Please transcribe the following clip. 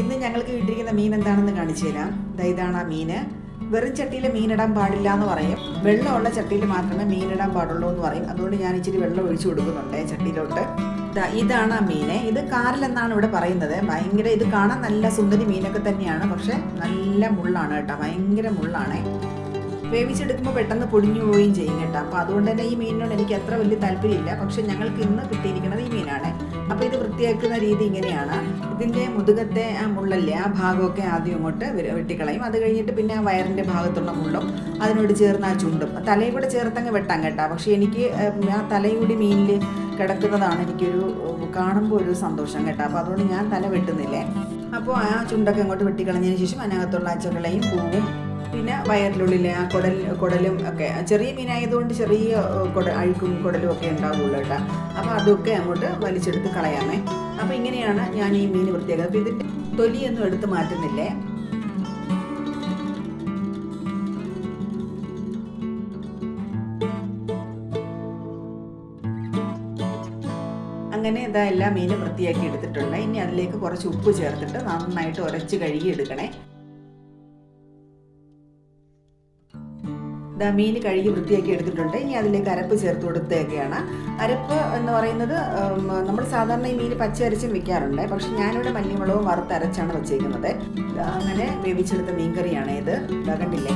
ഇന്ന് ഞങ്ങൾക്ക് കിട്ടിയിരിക്കുന്ന മീൻ എന്താണെന്ന് കാണിച്ചു തരാം. ഇതാണ് ആ മീന്. വെറും ചട്ടിയിൽ മീനിടാൻ പാടില്ല എന്ന് പറയും. വെള്ളമുള്ള ചട്ടിയിൽ മാത്രമേ മീനിടാൻ പാടുള്ളൂ എന്ന് പറയും. അതുകൊണ്ട് ഞാൻ ഇച്ചിരി വെള്ളം ഒഴിച്ചു കൊടുക്കുന്നുണ്ട് ചട്ടിയിലോട്ട്. ഇതാണ് ആ മീന്. ഇത് കാരലെന്നാണ് ഇവിടെ പറയുന്നത്. ഭയങ്കര ഇത് കാണാൻ നല്ല സുന്ദരി മീനൊക്കെ തന്നെയാണ്. പക്ഷെ നല്ല മുള്ളാണ് കേട്ടോ. ഭയങ്കര മുള്ളാണേ. വേവിച്ചെടുക്കുമ്പോൾ പെട്ടെന്ന് പൊടിഞ്ഞു പോവുകയും ചെയ്യും കേട്ടോ. അപ്പോൾ അതുകൊണ്ട് തന്നെ ഈ മീനിനോട് എനിക്ക് അത്ര വലിയ താല്പര്യമില്ല. പക്ഷെ ഞങ്ങൾക്ക് ഇന്ന് കിട്ടിയിരിക്കുന്നത് ഈ മീനാണ്. അപ്പോൾ ഇത് വൃത്തിയാക്കുന്ന രീതി ഇങ്ങനെയാണ്. ഇതിന്റെ മുതുകത്തെ ആ മുള്ളല്ലേ ആ ഭാഗമൊക്കെ ആദ്യം അങ്ങോട്ട് വെട്ടിക്കളയും. അത് കഴിഞ്ഞിട്ട് പിന്നെ ആ വയറിന്റെ ഭാഗത്തുള്ള മുള്ളും അതിനോട് ചേർന്ന് ആ ചുണ്ടും. തലയും കൂടെ ചേർത്തങ്ങ് വെട്ടാൻ കേട്ടോ. പക്ഷേ എനിക്ക് ആ തലയും കൂടി മീനിൽ കിടക്കുന്നതാണ് എനിക്കൊരു കാണുമ്പോൾ ഒരു സന്തോഷം കേട്ടോ. അപ്പോൾ അതുകൊണ്ട് ഞാൻ തല വെട്ടുന്നില്ലേ. അപ്പോൾ ആ ചുണ്ടൊക്കെ അങ്ങോട്ട് വെട്ടിക്കളഞ്ഞതിന് ശേഷം അതിനകത്തുള്ള ആ ചുരുളയും പൂവും പിന്നെ വയറിനുള്ളിലെ ആ കുടൽ കുടലും ഒക്കെ ചെറിയ മീനായതുകൊണ്ട് ചെറിയ കുട അഴുക്കും കുടലും ഒക്കെ ഉണ്ടാവുള്ളൂ കേട്ടോ. അപ്പോൾ അതൊക്കെ അങ്ങോട്ട് വലിച്ചെടുത്ത് കളയാമേ. അപ്പോൾ ഇങ്ങനെയാണ് ഞാൻ ഈ മീൻ വൃത്തിയാക്കുക അപ്പോൾ ഇതിന്റെ തൊലിയൊന്നും എടുത്ത് മാറ്റുന്നില്ലേ? അങ്ങനെ ഇതാ എല്ലാ മീനും വൃത്തിയാക്കി എടുത്തിട്ടുണ്ട്. ഇനി അതിലേക്ക് കുറച്ച് ഉപ്പ് ചേർത്തിട്ട് നന്നായിട്ട് ഉരച്ച് കഴുകി എടുക്കണേ ഇതാ മീൻ കഴുകി വൃത്തിയാക്കി എടുത്തിട്ടുണ്ട്. ഇനി അതിലേക്ക് അരപ്പ് ചേർത്ത് കൊടുത്തേക്കാണ്. അരപ്പ് എന്ന് പറയുന്നത് നമ്മൾ സാധാരണ ഈ മീൻ പച്ച അരച്ചും വെക്കാറുണ്ട്. പക്ഷെ ഞാനിവിടെ മല്ലിമുളകും വറുത്തരച്ചാണ് വെച്ചേക്കുന്നത്. അങ്ങനെ വേവിച്ചെടുത്ത മീൻകറിയാണ് ഇതാ കണ്ടില്ലേ?